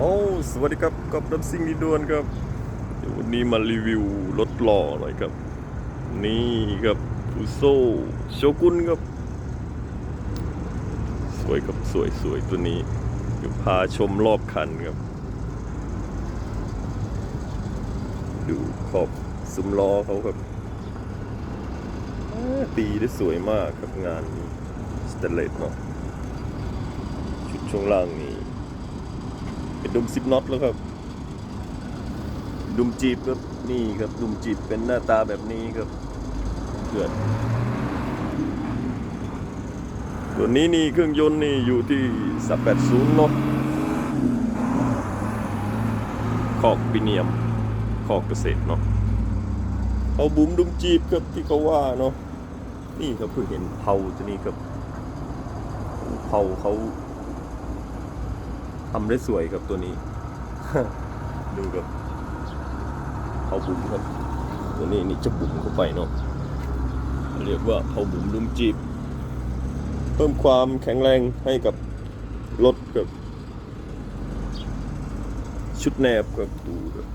โอ้สวัสดีครับกับน้ำซิ่งนิดวนครับเดี๋ยววันนี้มารีวิวรถหล่อหน่อยครับ นี่ครับฟูโซโชกุนครับ สวยครับสวยสวยตัวนี้เดี๋ยวพาชมรอบคันครับ ดูขอบซุ้มล้อเขาครับตีได้สวยมากครับงานนี้สเตเลสเนาะชุดช่วงล่างนี้ เป็นดุมซิปน็อตแล้วครับ ดุมจีบครับนี่ครับดุมจีบเป็นหน้าตาแบบนี้ครับเกิดตัวนี้นี่เครื่องยนต์นี่อยู่ที่380เนาะคอกปิเนียมคอกเกษตรเนาะเอาบุ๋มดุมจีบครับที่เขาว่าเนาะนี่ครับเพิ่งเห็นเผาตัวนี้ครับเผาเขา ทำได้สวยครับตัวนี้ ดูครับเขาบุ๋มครับ ตัวนี้นี่จะบุ๋มเข้าไปเนาะเรียกว่าเขาบุ๋มดุมจีบ เพิ่มความแข็งแรงให้กับรถกับ ชุดแนบกับดูครับ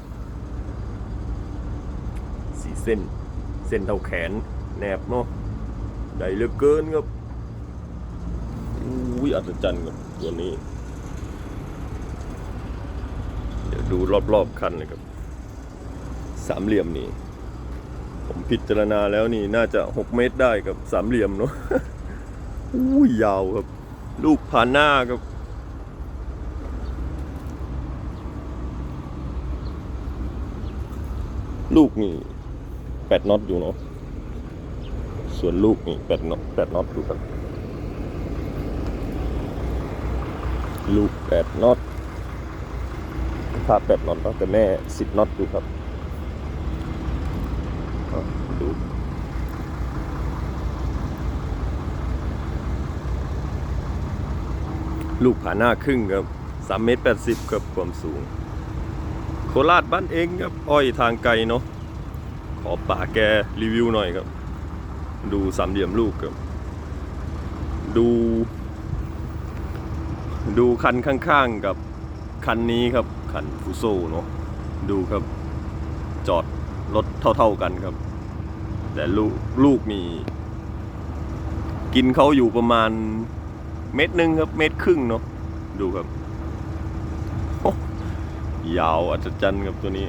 สีเส้น เส้นเท่าแขนแนบเนาะใหญ่เหลือเกินครับอุ้ยอัศจรรย์ครับตัวนี้ เดูรอบๆคันเลยครับ สามเหลี่ยมนี่ผมพิจารณาแล้วนี่น่าจะ6เมตรได้กับสามเหลี่ยมเนาะอู้ยยาวครับ ลูกผ่านหน้าครับลูกนี่แปดน็อตอยู่เนาะ ส่วนลูกนี่แปดน็อตแปดน็อตดูครับลูกแปดน็อตาแปดน็อตเนาะแต่แม่สิบน็อตดูครับดูลูกผาหน้าครึ่งครับสามเมตรแปดสิบครับความสูง โคราชบ้านเองครับ อ้อยทางไกลเนาะขอป่าแกรีวิวหน่อยครับ ดูสามเหลี่ยมลูกครับ ดู ดูคันข้างๆกับคันนี้ครับ คันฟูโซเนาะดูครับจอดรถเท่าๆกันครับ แต่ลูกลูกนี่กินเขาอยู่ประมาณเม็ดหนึ่งครับ เม็ดครึ่งเนาะดูครับโอ้ยาวอัศจรรย์ครับตัวนี้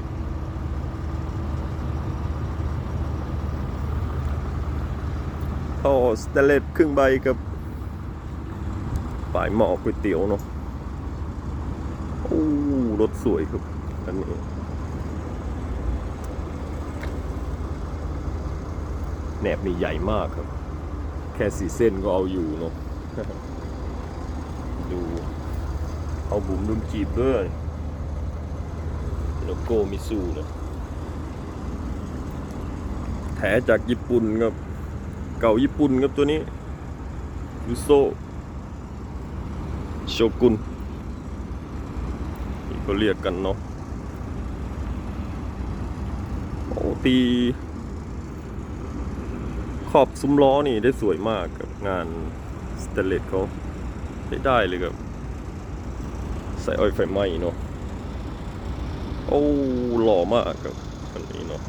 ท่อสเตเลสครึ่งใบกับปลายหมอกก๋วยเตี๋ยวเนาะ รถสวยครับอันนี้แหนบนี่ใหญ่มากครับ แค่สีเส้นก็เอาอยู่เนาะดู เอาบุ๋มดุมจีบด้วยโลโก้มิซูนะแถจากญี่ปุ่นครับ เก่าญี่ปุ่นครับตัวนี้ยูโซโชกุน เขาเรียกกันเนาะโอ้ตี ขอบซุ้มล้อนี่ได้สวยมากกับงานสเตเลสเขาใช้ได้เลยครับ ใส่อ้อยไฟไหม้เนาะโอ้หล่อมากครับอันนี้เนาะ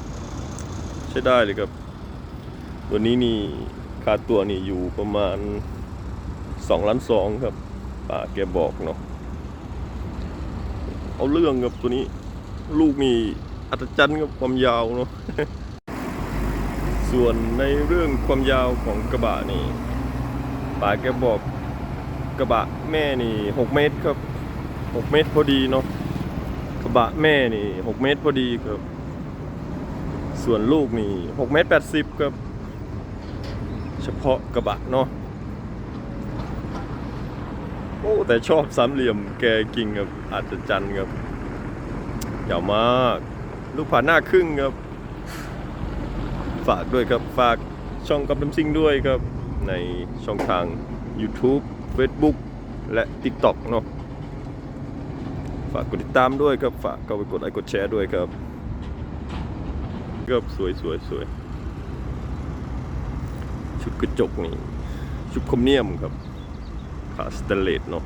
ใช้ได้เลยครับ ตัวนี้นี่ค่าตัวนี่อยู่ประมาณ2ล้านสองครับป่าแกบอกเนาะ เอาเรื่องกับตัวนี้ ลูกนี่อัศจรรย์กับความยาวเนาะส่วนในเรื่องความยาวของกระบะนี่ป๋าแกบอกกระบะแม่นี่หกเมตรครับหกเมตรพอดีเนาะกระบะแม่นี่หกเมตรพอดีครับ ส่วนลูกนี่หกเมตรแปดสิบครับ เฉพาะกระบะเนาะ โอ้แต่ชอบสามเหลี่ยมแกกิ่งครับอาจจะจันครับยาวมาก ลูกผ่านหน้าครึ่งครับ ฝากด้วยครับฝากช่องกับน้ำซิ่งด้วยครับ ในช่องทาง YouTube Facebook และ TikTok เนาะฝากกดติดตามด้วยครับ ฝากเข้าไปกดไลค์กดแชร์ด้วยครับครับสวยสวยสวยชุดกระจกนี่ ชุดคมเนียมครับ ขาสเตนเลสเนาะ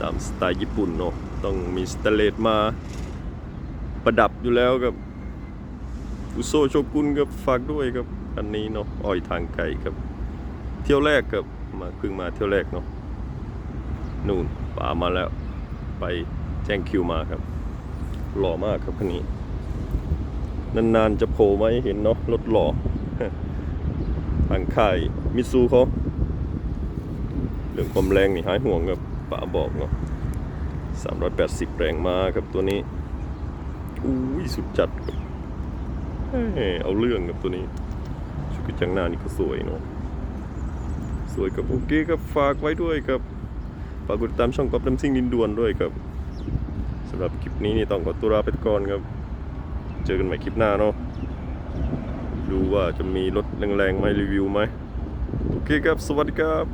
ตามสไตล์ญี่ปุ่นเนาะต้องมีสเตนเลสมาประดับอยู่แล้วกับอุโซโชกุนกับฝากด้วยครับอันนี้เนาะอ้อยทางไก่ครับ เที่ยวแรกกับมาเพิ่งมาเที่ยวแรกเนาะนู่นป่ามาแล้วไปแจ้งคิวมาครับ หล่อมากครับคันนี้ นานๆจะโผล่มาให้เห็นเนาะรถหล่อทางค่ายมิซูเขา เรื่องความแรงนี่หายห่วงกับป๋าบอกเนาะ380แรงมาครับตัวนี้อุ้ยสุดจัดครับเอ้ยเอาเรื่องกับตัวนี้ ชุดกระจังหน้านี่ก็สวยเนาะสวยกับโอเคครับฝากไว้ด้วยครับฝากกดติดตามช่องก๊อฟน้ำซิ่งดินดวนด้วยครับสำหรับคลิปนี้นี่ต้องขอตัวลาไปก่อนครับ เจอกันใหม่คลิปหน้าเนาะดูว่าจะมีรถแรงๆมาให้รีวิวไหมโอเคครับ สวัสดีครับ